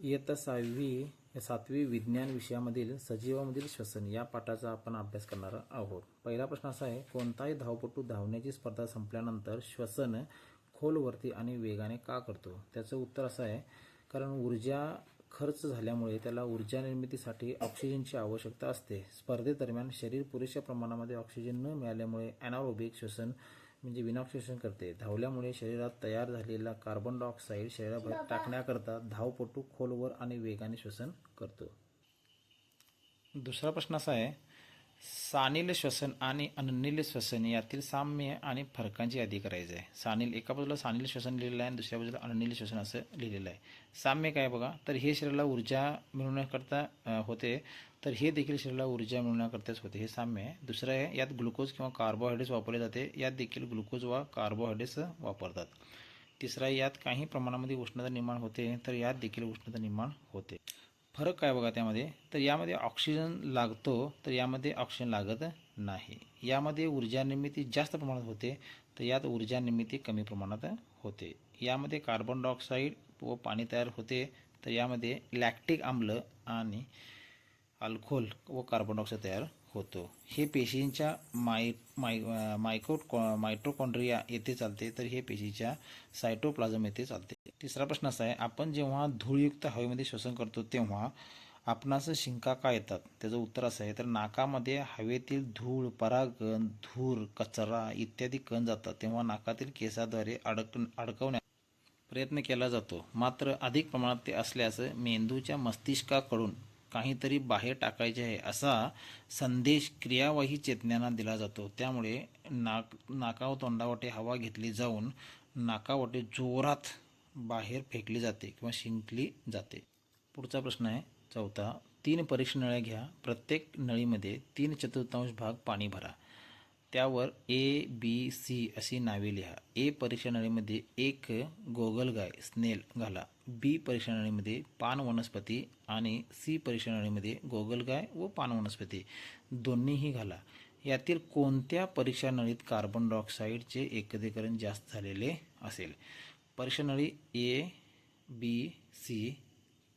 इयत्ता सहावी सातवी विज्ञान विषयामधील सजीवामधील श्वसन या पाठाचा आपण अभ्यास करणार आहोत. पहिला प्रश्न असा आहे कोणताही धावपटू धावण्याची स्पर्धा संपल्यानंतर श्वसन खोलवरती आणि वेगाने का करतो? त्याचं उत्तर असं आहे कारण ऊर्जा खर्च झाल्यामुळे त्याला ऊर्जा निर्मितीसाठी ऑक्सिजनची आवश्यकता असते. स्पर्धेदरम्यान शरीर पुरेशा प्रमाणामध्ये ऑक्सिजन न मिळाल्यामुळे ॲनारोबिक श्वसन म्हणजे विनाऑक्सिजन करते. धावल्यामुळे शरीरात तयार झालेला कार्बन डायऑक्साईड शरीराबाहेर टाकण्याकरता धावपटू खोलवर आणि वेगाने श्वसन करतो. दुसरा प्रश्न असा आहे सानिल श्वसन आणि अननील श्वसन यातील साम्य आणि फरकांची यादी करायची आहे. सानिल एका बाजूला सानिल श्वसन लिहिलेलं आहे आणि दुसऱ्या बाजूला अनिल श्वसन असं लिहिलेलं आहे. साम्य काय बघा? तर हे शरीराला ऊर्जा मिळवण्याकरता होते. तर हे देखील शरीराला ऊर्जा मिळवण्याकरताच होते. हे साम्य आहे. दुसरं आहे यात ग्लुकोज किंवा कार्बोहायड्रेट्स वापरले जाते. यात देखील ग्लुकोज वा कार्बोहायड्रेट्स वापरतात. तिसरा यात काही प्रमाणामध्ये उष्णता निर्माण होते. तर यात देखील उष्णता निर्माण होते. फरक काय बघा त्यामध्ये? तर यामध्ये ऑक्सिजन लागतो तर यामध्ये ऑक्सिजन लागत नाही. यामध्ये ऊर्जा निर्मिती जास्त प्रमाणात होते तर यात ऊर्जा निर्मिती कमी प्रमाणात होते. यामध्ये कार्बन डायऑक्साईड व पाणी तयार होते तर यामध्ये लॅक्टिक आम्ल आणि अल्कोहोल व कार्बन डायऑक्साईड तयार होतो. हे पेशींच्या माय माय मायक्रो मायट्रोकॉन्ड्रिया येथे चालते तर हे पेशीच्या सायटोप्लाझम येथे चालते. तिसरा प्रश्न असा आहे आपण जेव्हा धूळयुक्त हवेमध्ये श्वसन करतो तेव्हा आपणास शिंका का येतात? त्याचं उत्तर असं आहे तर नाकामध्ये हवेतील धूळ परागण धूर कचरा इत्यादी कण जातात तेव्हा नाकातील केसाद्वारे अडक अडकवण्या प्रयत्न केला जातो. मात्र अधिक प्रमाणात ते असल्यास मेंदूच्या मस्तिष्काकडून काहीतरी बाहेर टाकायचे आहे असा संदेश क्रियावाही चेतन्यांना दिला जातो. त्यामुळे नाक नाका व तोंडावाटे हवा घेतली जाऊन नाकावाटे जोरात बाहेर फेकली जाते किंवा शिंकली जाते. पुढचा प्रश्न आहे चौथा तीन परीक्षा नळ्या घ्या. प्रत्येक नळीमध्ये तीन चतुर्थांश भाग पाणी भरा. त्यावर ए बी सी अशी नावे लिहा. ए परीक्षा नळीमध्ये एक गोगलगाय स्नेल घाला. बी परीक्षा नळीमध्ये पान वनस्पती आणि सी परीक्षा नळीमध्ये गोगलगाय व पान वनस्पती. दोन्हीही घाला. यातील कोणत्या परीक्षा नळीत कार्बन डायऑक्साईडचे एकत्रीकरण जास्त झालेले असेल? पर्शनळी ए बी सी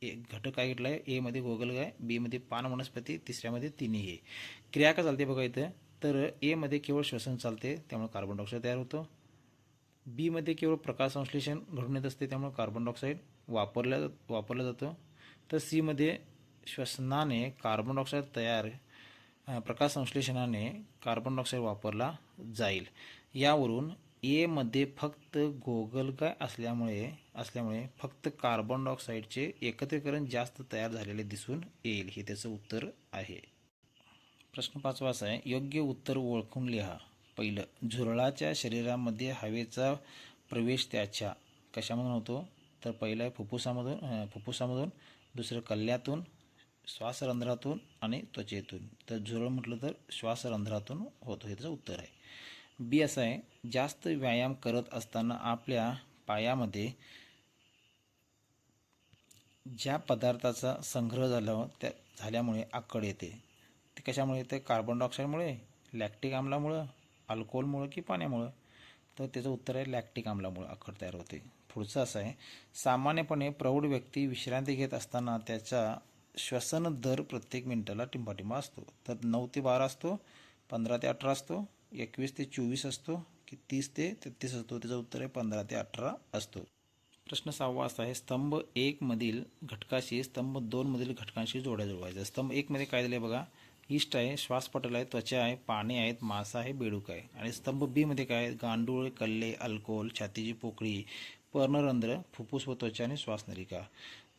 ए घटक काय घेतला आहे एमध्ये गोगलगाय बीमध्ये पान वनस्पती तिसऱ्यामध्ये तिन्ही क्रिया का चालते बघा इथं? तर एमध्ये केवळ श्वसन चालते त्यामुळे कार्बन डायऑक्साईड तयार होतो. बीमध्ये केवळ प्रकाश संश्लेषण घडून येत असते त्यामुळे कार्बन डायऑक्साईड वापरल्या वापरलं जातं. तर सीमध्ये श्वसनाने कार्बन डायऑक्साईड तयार प्रकाश संश्लेषणाने कार्बन डायऑक्साईड वापरला जाईल. यावरून एमध्ये फक्त गोगलगाय असल्यामुळे असल्यामुळे फक्त कार्बन डायऑक्साईडचे एकत्रीकरण जास्त तयार झालेले दिसून येईल हे त्याचं उत्तर आहे. प्रश्न पाचवा असा आहे योग्य उत्तर ओळखून लिहा. पहिलं झुरळाच्या शरीरामध्ये हवेचा प्रवेश त्याच्या कशामधून होतो? तर पहिलं आहे फुफ्फुसामधून फुफ्फुसामधून दुसरं कल्ल्यातून श्वासरंध्रातून आणि त्वचेतून. तर झुरळ म्हटलं तर श्वासरंध्रातून होतो हे त्याचं उत्तर आहे. बी असं आहे जास्त व्यायाम करत असताना आपल्या पायामध्ये ज्या पदार्थाचा संग्रह झाला त्या झाल्यामुळे आकड येते. ते कशामुळे येते? कार्बन डायऑक्साईडमुळे लॅक्टिक आम्लामुळं अल्कोहोलमुळं की पाण्यामुळं? तर त्याचं उत्तर आहे लॅक्टिक आम्लामुळं आकड तयार होते. पुढचं असं आहे सामान्यपणे प्रौढ व्यक्ती विश्रांती घेत असताना त्याचा श्वसन दर प्रत्येक मिनिटाला टिंबाटिंबा असतो. तर नऊ ते बारा असतो पंधरा ते अठरा असतो एकवीस ते चोवीस असतो की तीस ते तेहतीस असतो. त्याचं उत्तर आहे पंधरा ते अठरा असतो. प्रश्न सहावा असा आहे स्तंभ एकमधील घटकाशी स्तंभ दोनमधील घटकांशी जोड्या जुळवायचा स्तंभ एकमध्ये काय दिले बघा इष्ट आहे श्वासपटल आहे त्वचा आहे पाणी आहेत मासा आहे बेडूक आहे. आणि स्तंभ बीमध्ये काय आहे? गांडूळ कल्ले अल्कोहोल छातीची पोकळी पर्णरंध्र फुफ्फुस व त्वचा आणि श्वासनलिका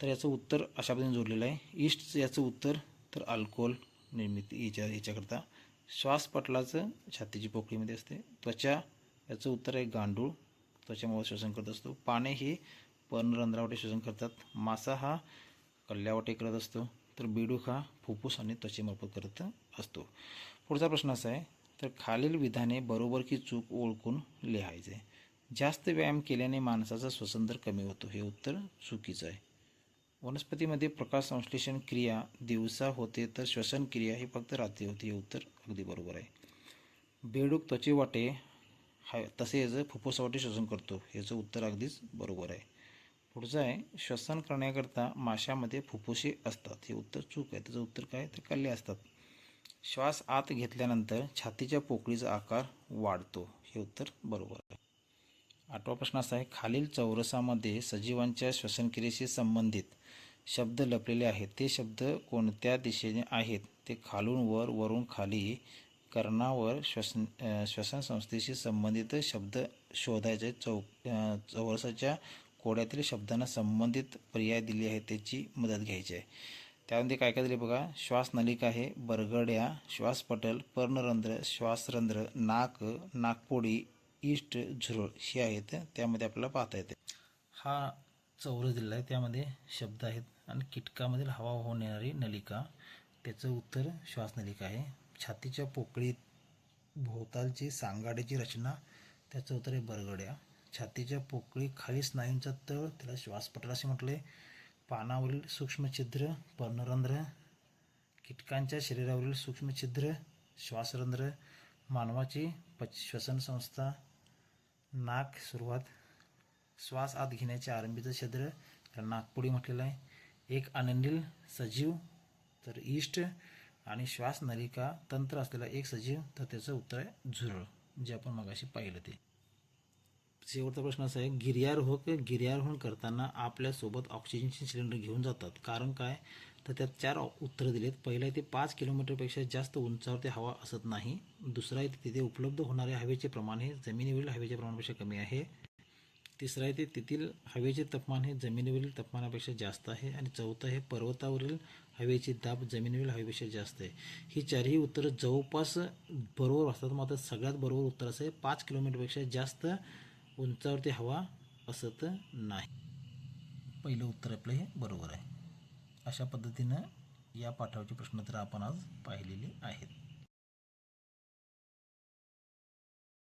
तर याचं उत्तर अशा पद्धतीने जोडलेलं आहे. ईस्ट याचं उत्तर तर अल्कोहोल निर्मिती याच्या याच्याकरता. श्वासपटलाचं छातीची पोकळीमध्ये असते. त्वचा याचं उत्तर आहे गांडूळ. त्वचामुळे श्वसन करत असतो. पाने हे पर्णरंध्रावटे श्वसन करतात. मासा हा कल्ल्यावटे करत असतो. तर बेडूक हा फुफ्फुस आणि त्वचेमार्फत करत असतो. पुढचा प्रश्न असा आहे तर खालील विधाने बरोबर की चूक ओळखून लिहायचे? जास्त व्यायाम केल्याने माणसाचा श्वसन दर कमी होतो. हे उत्तर चुकीचं आहे. वनस्पतीमध्ये प्रकाश संश्लेषण क्रिया दिवसा होते तर श्वसन क्रिया ही फक्त रात्री होते हे उत्तर अगदी बरोबर आहे. बेडूक त्वचेवाटे हा तसेच फुफ्फुसावाटे श्वसन करतो याचं उत्तर अगदीच बरोबर आहे. पुढचं आहे श्वसन करण्याकरता माशामध्ये फुफ्फुसे असतात हे उत्तर चूक आहे. त्याचं उत्तर काय? तर कल्ले असतात. श्वास आत घेतल्यानंतर छातीच्या पोकळीचा आकार वाढतो हे उत्तर बरोबर आहे. आठवा प्रश्न असा आहे खालील चौरसामध्ये सजीवांच्या श्वसनक्रियेशी संबंधित शब्द लपलेले आहेत. ते शब्द कोणत्या दिशेने आहेत? ते खालून वर वरून खाली कर्णावर श्वसन श्वसनसंस्थेशी संबंधित शब्द शोधायचे. चौ चौरसाच्या कोड्यातील शब्दांना संबंधित पर्याय दिले आहेत त्याची मदत घ्यायची आहे. त्यामध्ये काय काय दिले बघा? श्वासनलिका आहे बरगड्या श्वासपटल पर्णरंध्र श्वासरंध्र नाक नाकपोडी इष्ट झुरळ हे आहेत. त्यामध्ये आपल्याला पाहता येते. हा चौरस दिलेला आहे. त्यामध्ये शब्द आहेत. आणि कीटकामधील हवा वाहून येणारी नलिका. त्याचं उत्तर श्वासनलिका आहे. छातीच्या पोकळीत भोवतालची सांगाड्याची रचना. त्याचं उत्तर आहे बरगड्या. छातीच्या पोकळी खाली स्नायूंचा तळ. त्याला श्वासपटल असे म्हटले. पानावरील सूक्ष्म छिद्र पर्णरंध्र. कीटकांच्या शरीरावरील सूक्ष्म छिद्र श्वासरंध्र. मानवाची पच श्वसन संस्था. नाक सुरुवात. श्वास आत घेण्याच्या आरंभीचं क्षेत्र त्याला नागपुडी म्हटलेलं आहे. एक आनंदील सजीव तर इष्ट आणि श्वास नलिका तंत्र असलेला एक सजीव तर त्याचं उत्तर आहे झुरळ जे आपण मगाशी पाहिलं ते. शेवटचा प्रश्न असा आहे गिर्यारोहक गिर्यारोहण करताना आपल्यासोबत ऑक्सिजनचे सिलेंडर घेऊन जातात. कारण काय? तर त्यात चार उत्तरं दिलेत. पहिलं आहे ते पाच किलोमीटरपेक्षा जास्त उंचावरती हवा असत नाही. दुसरा आहे तिथे उपलब्ध होणाऱ्या हवेचे प्रमाण हे जमिनीवरील हवेच्या प्रमाणापेक्षा कमी आहे. तिसरं आहे ते तेथील हवेचे तापमान हे जमिनीवरील तापमानापेक्षा जास्त आहे आणि चौथं आहे पर्वतावरील हवेची दाब जमिनीवरील हवेपेक्षा जास्त आहे. ही चारही उत्तरं जवळपास बरोबर असतात. मात्र सगळ्यात बरोबर उत्तर असं आहे पाच किलोमीटरपेक्षा जास्त उंचावरती हवा असत नाही. पहिलं उत्तर आपलं हे बरोबर आहे. अशा पद्धतीनं या पाठवणीचे प्रश्न तर आपण आज पाहिलेले आहेत.